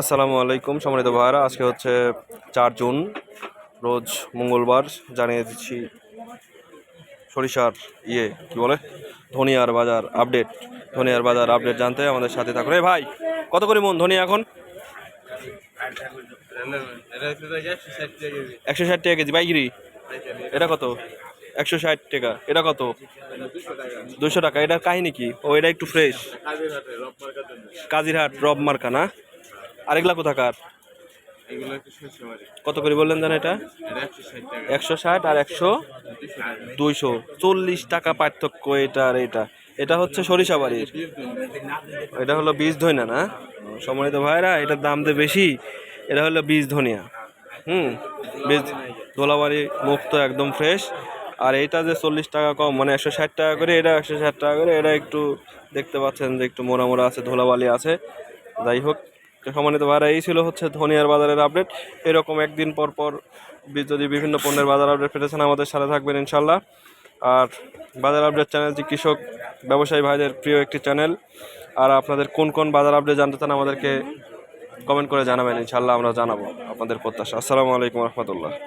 আসসালামু আলাইকুম, সম্মানিত ভাইরা আজকে হচ্ছে চার জুন, রোজ মঙ্গলবার, জানিয়ে দিচ্ছি সরিষার ইয়ে কি বলে? ধনিয়ার বাজার আপডেট। ধনিয়ার বাজার আপডেট জানতে আমাদের সাথে থাকুন। এই ভাই, কত করে মন ধনিয়া এখন? একশো ষাট টাকা কেজি বাইগিরি এটা কত? একশো ষাট টাকা। এটা কত? দুশো টাকা। এটার কাহিনী কি? ও, এটা একটু ফ্রেশ কাজিরহাট, রব মার্কা, না? আরেকলা কোথাকার? কত করে বললেন জান এটা? একশো ষাট আর একশো দুইশো। চল্লিশ টাকা পার্থক্য এটা আর এটা। এটা হচ্ছে সরিষা বাড়ির। এটা হলো বীজ ধনিয়া না? সম্মানিত ভাইরা এটার দাম তো বেশি। এটা হলো বীজ ধনিয়া। হুম? বীজ ধোলাবাড়ি মুক্ত একদম ফ্রেশ। আর এটা যে চল্লিশ টাকা কম মানে একশো ষাট টাকা করে এটা একশো ষাট টাকা করে এটা একটু দেখতে পাচ্ছেন যে একটু মোড়া মোড়া আছে ধোলাবালি আছে। যাই হোক তো সম্মানিত ভাইরা এই ছিল হচ্ছে ধনিয়ার বাজারের আপডেট এরকম একদিন পর পর যদি বিভিন্ন পণ্যের বাজার আপডেট পেতেছেন আমাদের সাথে থাকবেন ইনশাল্লাহ আর বাজার আপডেট চ্যানেলটি কৃষক ব্যবসায়ী ভাইদের প্রিয় একটি চ্যানেল আর আপনাদের কোন কোন বাজার আপডেট জানতে চান আমাদেরকে কমেন্ট করে জানাবেন ইনশাল্লাহ আমরা জানাব আপনাদের প্রত্যাশা। আসসালামু আলাইকুম রহমতুল্লাহ।